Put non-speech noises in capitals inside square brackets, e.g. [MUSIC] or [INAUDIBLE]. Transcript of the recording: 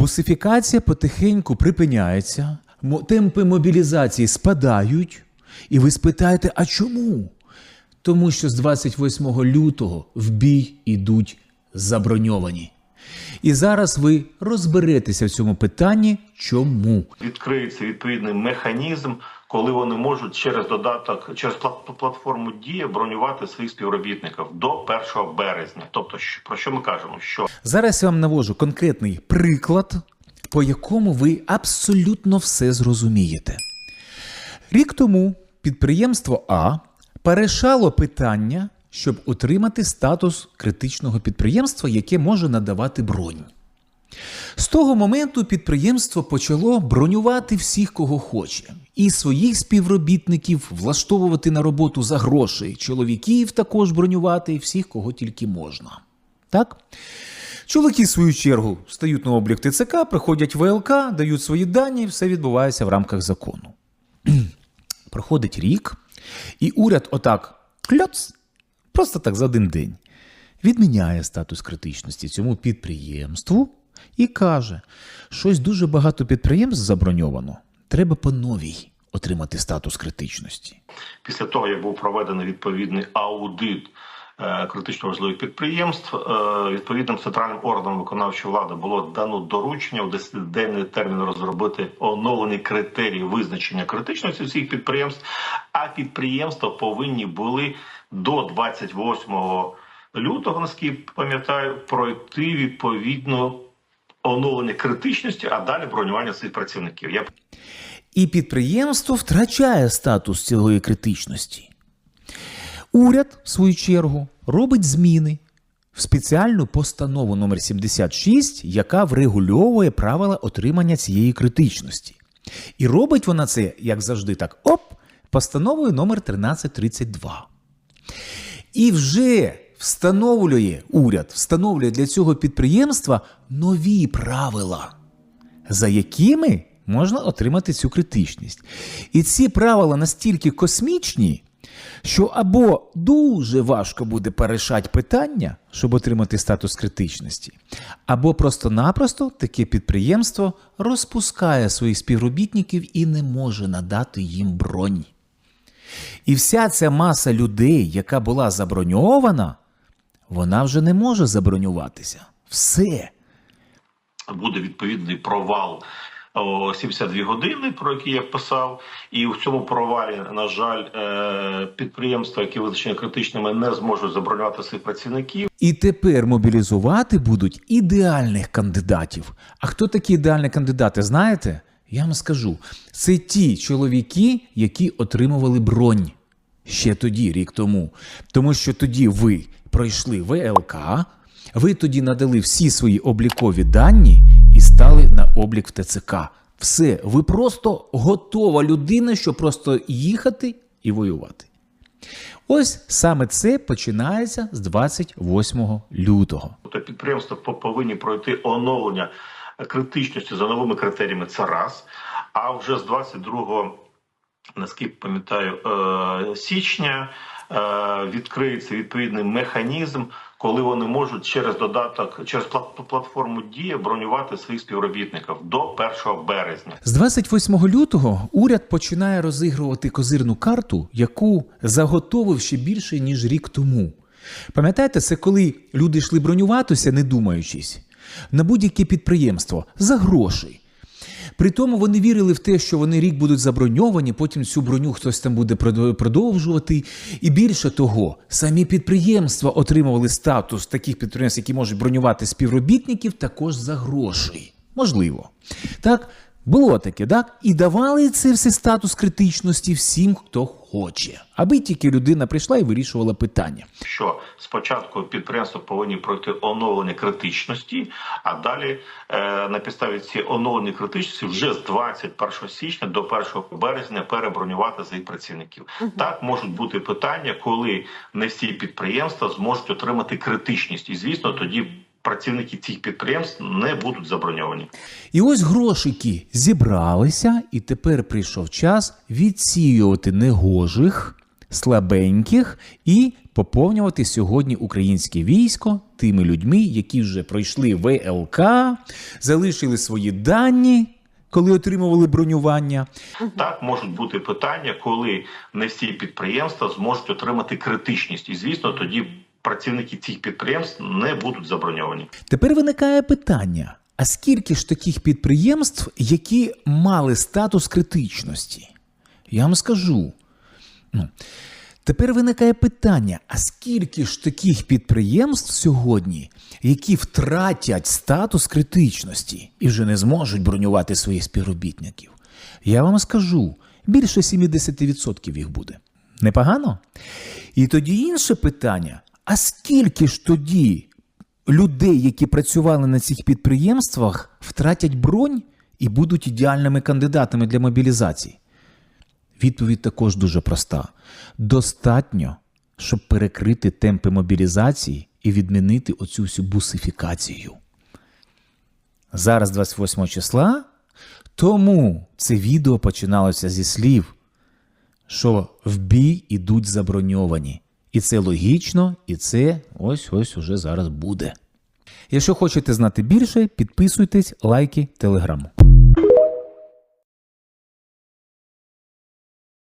Бусифікація потихеньку припиняється, темпи мобілізації спадають, і ви спитаєте, а чому? Тому що з 28 лютого в бій ідуть заброньовані. І зараз ви розберетеся в цьому питанні, чому. відкриється відповідний механізм, коли вони можуть через додаток, через плат- платформу Дія бронювати своїх співробітників до 1 березня. Тобто, про що ми кажемо? Що Зараз я вам навожу конкретний приклад, по якому ви абсолютно все зрозумієте. Рік тому підприємство А порішало питання, щоб отримати статус критичного підприємства, яке може надавати бронь. З того моменту підприємство почало бронювати всіх, кого хоче, і своїх співробітників влаштовувати на роботу за гроші, чоловіків також бронювати, всіх, кого тільки можна. Так? Чоловіки, в свою чергу, стають на облік ТЦК, приходять в ВЛК, дають свої дані, все відбувається в рамках закону. [CLEARS THROAT] Проходить рік, і уряд отак кльоц, просто так за один день, відміняє статус критичності цьому підприємству і каже, щось дуже багато підприємств заброньовано, треба по новій отримати статус критичності. після того, як був проведений відповідний аудит критично важливих підприємств, е, відповідним центральним органом виконавчої влади було дано доручення у 10-денний термін розробити оновлені критерії визначення критичності всіх підприємств. А підприємства повинні були до 28 лютого, наскільки пам'ятаю, пройти відповідно оновлення критичності, а далі бронювання своїх працівників. Я І підприємство втрачає статус цієї критичності. Уряд, в свою чергу, робить зміни в спеціальну постанову номер 76, яка врегульовує правила отримання цієї критичності. І робить вона це, як завжди, так оп, постановою номер 1332. І вже встановлює уряд, встановлює для цього підприємства нові правила, за якими можна отримати цю критичність. І ці правила настільки космічні, що або дуже важко буде порішати питання, щоб отримати статус критичності, або просто-напросто таке підприємство розпускає своїх співробітників і не може надати їм бронь. І вся ця маса людей, яка була заброньована, вона вже не може забронюватися. Все. буде відповідний провал о, 72 години, про який я писав, і в цьому провалі, на жаль, е, підприємства, які визначені критичними, не зможуть забронювати своїх працівників. І тепер мобілізувати будуть ідеальних кандидатів. А хто такі ідеальні кандидати, знаєте? Я вам скажу: це ті чоловіки, які отримували бронь ще тоді, рік тому. Тому що тоді ви пройшли ВЛК, ви тоді надали всі свої облікові дані стали на облік в ТЦК. Все, ви просто готова людина, щоб просто їхати і воювати. Ось саме це починається з 28 лютого. Тобто підприємства по- повинні пройти оновлення критичності за новими критеріями. Це раз. А вже з 22 наскільки пам'ятаю, е, січня відкриється відповідний механізм, коли вони можуть через додаток, через плат- платформу Дія бронювати своїх співробітників до 1 березня. З 28 лютого уряд починає розігрувати козирну карту, яку заготовив ще більше ніж рік тому. Пам'ятаєте, це коли люди йшли бронюватися, не думаючись, на будь-яке підприємство за гроші. При тому вони вірили в те, що вони рік будуть заброньовані, потім цю броню хтось там буде продовжувати. І більше того, самі підприємства отримували статус таких підприємств, які можуть бронювати співробітників, також за гроші. Можливо. Так, було таке, так? І давали це все статус критичності всім, хто хоче, аби тільки людина прийшла і вирішувала питання. що спочатку підприємства повинні пройти оновлення критичності, а далі е, на підставі цієї оновлення критичності вже з 21 січня до 1 березня перебронювати своїх працівників. Так можуть бути питання, коли не всі підприємства зможуть отримати критичність, і звісно, тоді працівники цих підприємств не будуть заброньовані. І ось грошики зібралися, і тепер прийшов час відсіювати негожих слабеньких і поповнювати сьогодні українське військо тими людьми, які вже пройшли ВЛК, залишили свої дані, коли отримували бронювання. Так можуть бути питання, коли не всі підприємства зможуть отримати критичність, і звісно, тоді працівники цих підприємств не будуть заброньовані. Тепер виникає питання: а скільки ж таких підприємств, які мали статус критичності? Я вам скажу. Ну, тепер виникає питання: а скільки ж таких підприємств сьогодні, які втратять статус критичності і вже не зможуть бронювати своїх співробітників? Я вам скажу, більше 70% їх буде. Непогано? І тоді інше питання: а скільки ж тоді людей, які працювали на цих підприємствах, втратять бронь і будуть ідеальними кандидатами для мобілізації? Відповідь також дуже проста: достатньо, щоб перекрити темпи мобілізації і відмінити оцю всю бусифікацію. Зараз 28 числа, тому це відео починалося зі слів, що в бій ідуть заброньовані. І це логічно, і це ось ось уже зараз буде. Якщо хочете знати більше, підписуйтесь, лайки, телеграм.